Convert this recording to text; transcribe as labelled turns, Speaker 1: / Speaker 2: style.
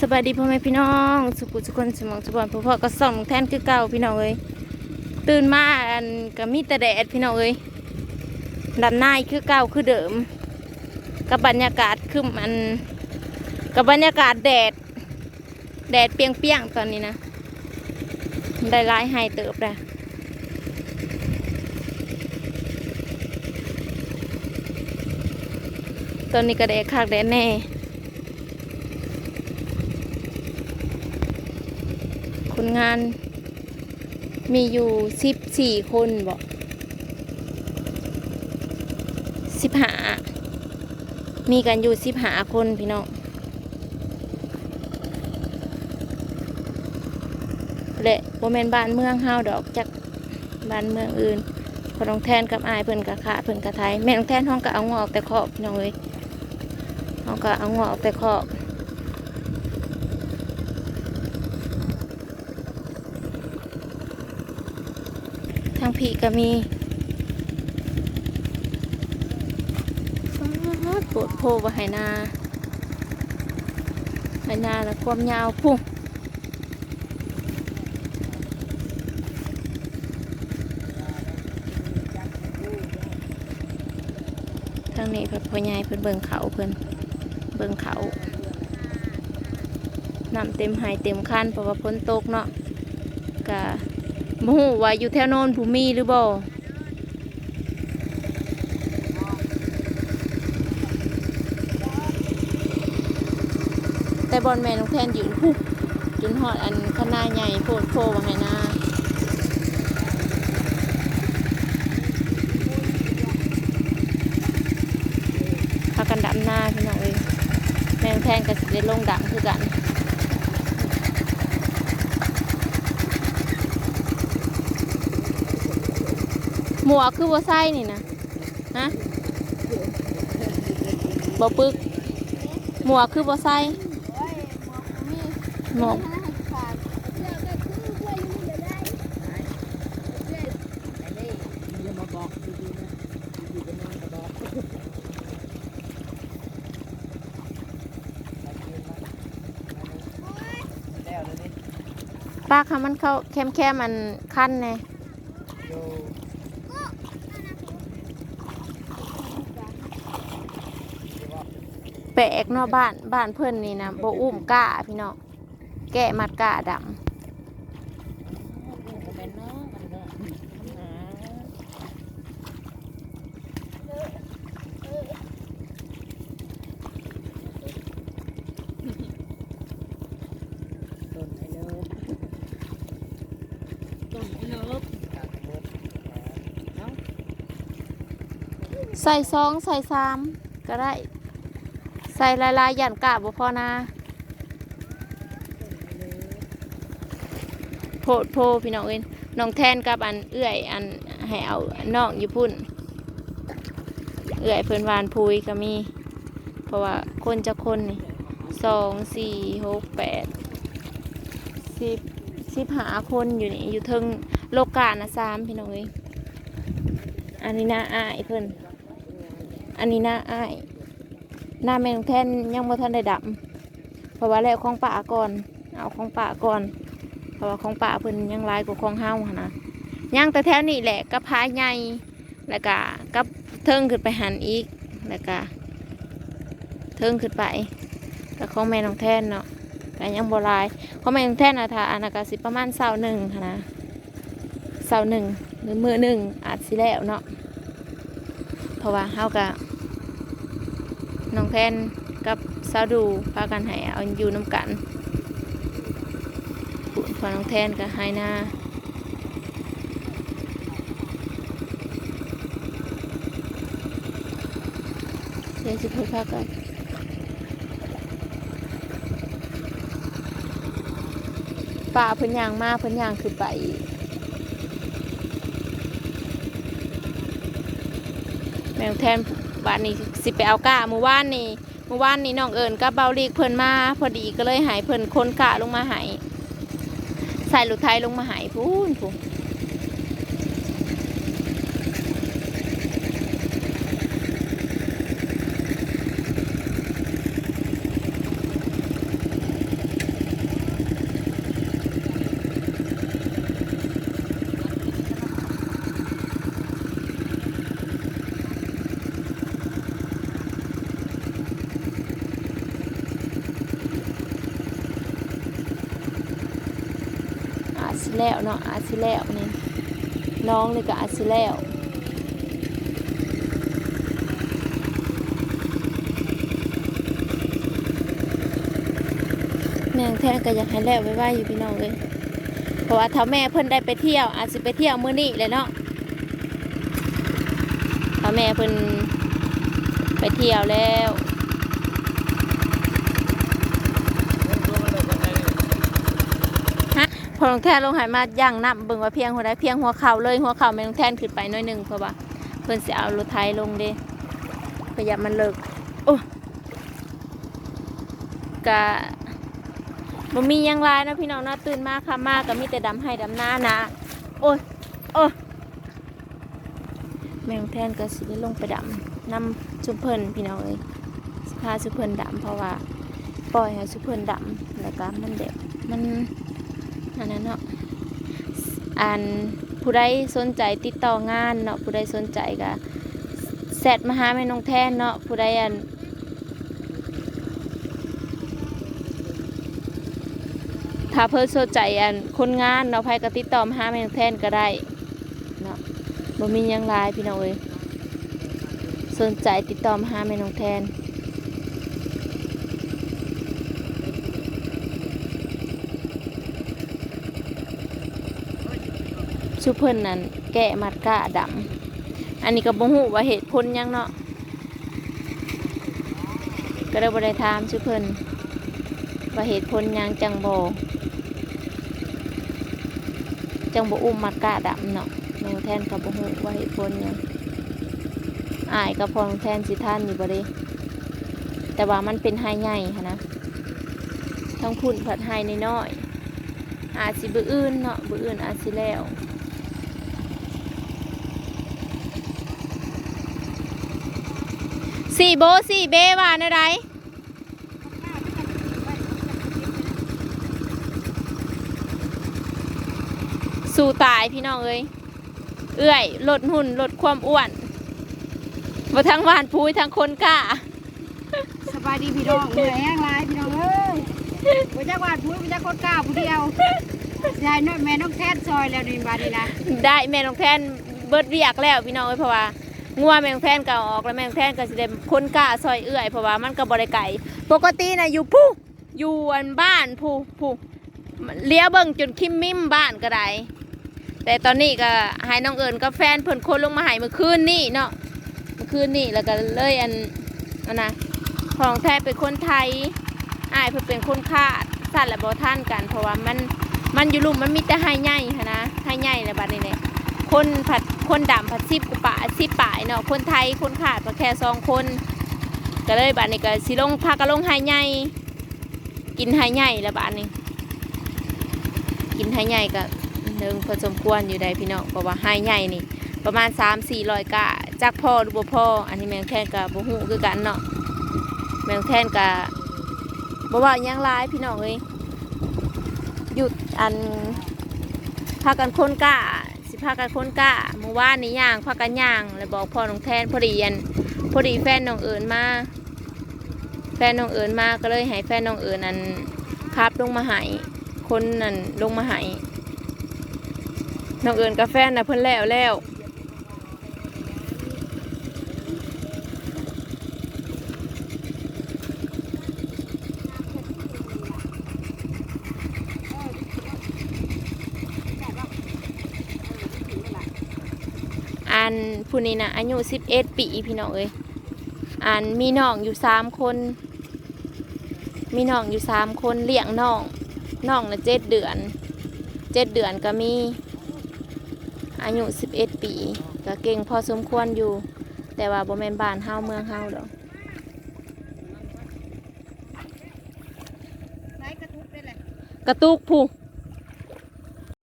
Speaker 1: สบายดีพ่อแม่พี่น้อง สุขุสุคนสมองสมบัติพ่อพ่อก็ส่องแทนคือเก่าพี่น้องเอ้ยตื่นมาอันก็มีแต่แดดพี่น้องเอ้ยดำหน้าคือเก่าคือเดิม กับบรรยากาศคือมันกับบรรยากาศแดด แดดเปรียงตอนนี้นะได้ร้ายให้เติบเลยตอนนี้ก็แดดคักแดดแน่ คนงาน มีอยู่สิบสี่คนบอกสิบหามีกันอยู่สิบหาคนพี่น้องและโมเมนบ้านเมืองเฮาดอกจากบ้านเมืองอื่นพอน้องแทนกับอายเพิ่นกะขาเพิ่นกะไทยแม่น้องแทนห้องก็เอางอกแต่ขอบพี่น้องเลยห้องก็เอางอกแต่ขอบ ทางผีก็มีปวดโพวไหนาไหนาแล้วความยาวพุ่งทางนี้เพิ่นพ่อใหญ่เพิ่นเบิ่งเขาเพิ่นเบิ่งเขาน้ำเต็มหายเต็มคันเพราะว่าฝนตกเนาะกะ บ่ฮู้ว่าอยู่แถวโนนภูมีหรือบ่แต่บอลแมน้องแทนยืนพุกจนหอดอันคณะใหญ่โพดโพว่าไงนะพากันดำหน้าพี่น้องเอ้ยแม่น้องแทนก็สิได้ลงดังคือกัน หมวกคือบ่ใส่นี่นะฮะบ่ปึก หมวกคือบ่ใส่หมวกปากค่ะมันเข้าแคมแคมๆมันคันไง ลกเนาะบ้านบ้านเพิ่อนนี่นะโบอุ้มก้าพี่น้องแกะมัดก้าดำใส่ซองใส่สามก็ได้ ใส่ลายลายหยันกะบ่พอนะโพดโพพี่น้องเอ้ยน้องแทนกับอันเอื้อยอันให้เอาน้องอยู่พุ่น เอื้อยเพิ่นวานพุยก็มี เพราะว่าคนจะคนนี่สองสี่หกแปดสิบสิบหาคนอยู่นี่อยู่เทิงโลกานะสามพี่น้องเอ้ยอันนี้น้าอายเพิ่นอันนี้น้าอาย หน้าแมงแท่นยังบ่ทันได้ดำเพราะว่าแล้วของป่าก่อน เอาของป่าก่อน เพราะว่าของป่าเพิ่นยังลายกว่าของเฮาหั้นนะย่างแต่แถวนี้แหละกับพาใหญ่แล้วก็กับเทิงขึ้นไปหันอีกแล้วก็เทิงขึ้นไปกับของแม่น้องแท่นเนาะแต่ยังบ่ลายของแม่น้องแท่นนะถ้าอันนั้นก็สิประมาณเสาหนึ่งนนะเสาหนึ่งหรือมือหนึ่งอาจสิแล้วเนาะเพราะว่าเฮาก็ น้องแทนกับสาวดูพากันให้เอาอยู่น้ำกันปุ่นพอน้องแทนกับไฮนาเดี๋ยวจะไปพักกันป่าเพิ่นยางมาเพิ่นยางคือไปแมวแทน บ้านนี้สิไปเอากะหมื่อวานนี่หมื่อวานนี่น้องเอิญก็บเบาลีกเพิ่นมา พอดีก็เลยหายเพิ่นคนกะลงมาหายใส่รถไทยลงมาหายพูนพูน สิแล้วเนาะอาจสิแล้วนี่น้องนี่ก็อาจสิแล้วแม่งแท้ก็อยากให้แล้วไว้ๆอยู่พี่น้องเลยเพราะว่าถ้าแม่เพิ่นได้ไปเที่ยว อาจสิไปเที่ยวมื้อนี้เลยเนาะถ้าแม่เพิ่นไปเที่ยวแล้ว พอลงแทนลงหายมาย่างน้ำเบิ่งว่าเพียงหัวได้เพียงหัวเข่าเลยหัวเข่าไม่ลงแทนขึ้นไปหน้อยหนึ่งเพราะว่าเพิ่นสิเอารถไถลงเด้พยายามมันเลิกโอ้กะบ่มียังหลายนะพี่น้องเนาะตื่นมากค่ะมากก็มีแต่ดำให้ดำหน้านะ โอ้ยโอ้ยแม่ลงแทนก็สิได้ลงไปดำนำชุมเพิ่นพี่น้องเอ้ยพาชุมเพิ่นดำเพราะว่า ปล่อยให้ชุมเพิ่นดำแล้วก็มันเด็บมัน อันนั้นเนาะอันผู้ใดสนใจติดต่องานเนาะผู้ใดสนใจก็แซดมาหาแม่น้องแทนเนาะผู้ใดอันถ้าเพิ่นสนใจอันคนงานเนาะใครก็ติดต่อมาหาแม่น้องแทนก็ได้เนาะบ่มียังหลายพี่น้องเอ้ยสนใจติดต่อมาหาแม่น้องแทน ชุเพิ่นนั่นแกะมัดกะดำอันนี้ก็บ่ฮู้ว่าเหตุผลยังเนาะก็เลยบ่ได้ถามชุเพิ่นว่าเหตุผลยังจังบ่จังบ่อุ้มมัดกะดำเนาะแมงแทนก็บ่ฮู้ว่าเหตุผลยังอายก็พองแทนสิท่านอยู่บ่เด้แต่ว่ามันเป็นไฮใหญ่หั้นะทั้งพุ่นผัดไฮน้อยอาจสิบื้ออื่นเนาะบื้ออื่นอาจสิแล้ว สี่โบสี่เบว่าในไรสู่ตายพี่น้องเอ้ยเอื้อยลดหุ่นลดความอ้วนมาทั้งวานพูยทั้งคนกล้า
Speaker 2: สบายดีพี่น้องเหนื่อยแห้งหลายพี่น้องเอ้ยบ่จักวาดผู้บ่จักคนกล้าผู้เดียวยายน้อยแม่น้องแทนซอยแล้วนี่บาดนี้นะ
Speaker 1: ได้แม่น้องแทนเบิดเรียกแล้วพี่น้องเอ้ยเพราะว่า งัวแมงแทนก็อาออกแล้วแมงแทนก็สิได้คนกล้าซอยเอื้อยเพราะว่ามันก็บ่ได้ไกลปกตินะอยู่ผู้อยู่อันบ้านผู้ผู้เลี้ยเบิ่งจนคิมมิมบ้านก็ได้แต่ตอนนี้ก็ให้น้องเอิญกับแฟนเพิ่นคนลงมาให้เมื่อคืนนี่เนาะเมื่อคืนนี่แล้วก็เลยอันอันนะของแท้เป็นคนไทยอายเพิ่นเป็นคนคาดสั่นและบ่ท่านกัน เพราะว่ามันมันอยู่ลุ่มมันมีแต่ใหญ่หั้นนะไฮใหญ่แล้วบัดนี้เนี่ย คนผัดคนดำผัดซิบป่าซิบป่ายเนาะคนไทยคนขาดก็แค่สองคน ก็เลยบัดนี้ก็สิลงพาก็ลงไฮใหญ่กินไฮใหญ่แล้วบัดนี้กินไฮใหญ่ก็หนึ่งพอสมควรอยู่ใดพี่น้องเพราะว่าไฮใหญ่นี่ ประมาณ3 4 0 0กะจากพ่อหรือบ่พ่ออันนี้แมงแทนกับบ่ฮู้คือกันเนาะแมงแทนกับบ่ว่ายังหลายพี่น้องเอ้ยหยุดอันพากันคนกะ พากันคนกะเมื่อวานนี้ย่างพากันย่างแล้วบอกพ่อน้องแทนพอดีอันพอดีแฟนน้องเอิญมา แฟนน้องเอิญมาก็เลยให้แฟนน้องเอิญอันขับลงมาหายคนนั่นลงมาหายน้องเอิญกับแฟนนะเพิ่นแล้วแล้วอัน ผู้นี้นะอายุ11ปีพี่น้องเอ้ยอันมีน้องอยู่สามคน มีน้องอยู่สามคนเลี้ยงน้องน้องนะเจ็ดเดือนเจ็ดเดือนก็มีอายุ11ปี ก็เก่งพอสมควรอยู่ แต่ว่าบ่แม่นบ้านเฮาเมืองเฮาดอก
Speaker 2: ไหนกระทุกได้แหละ
Speaker 1: กระตุกผู้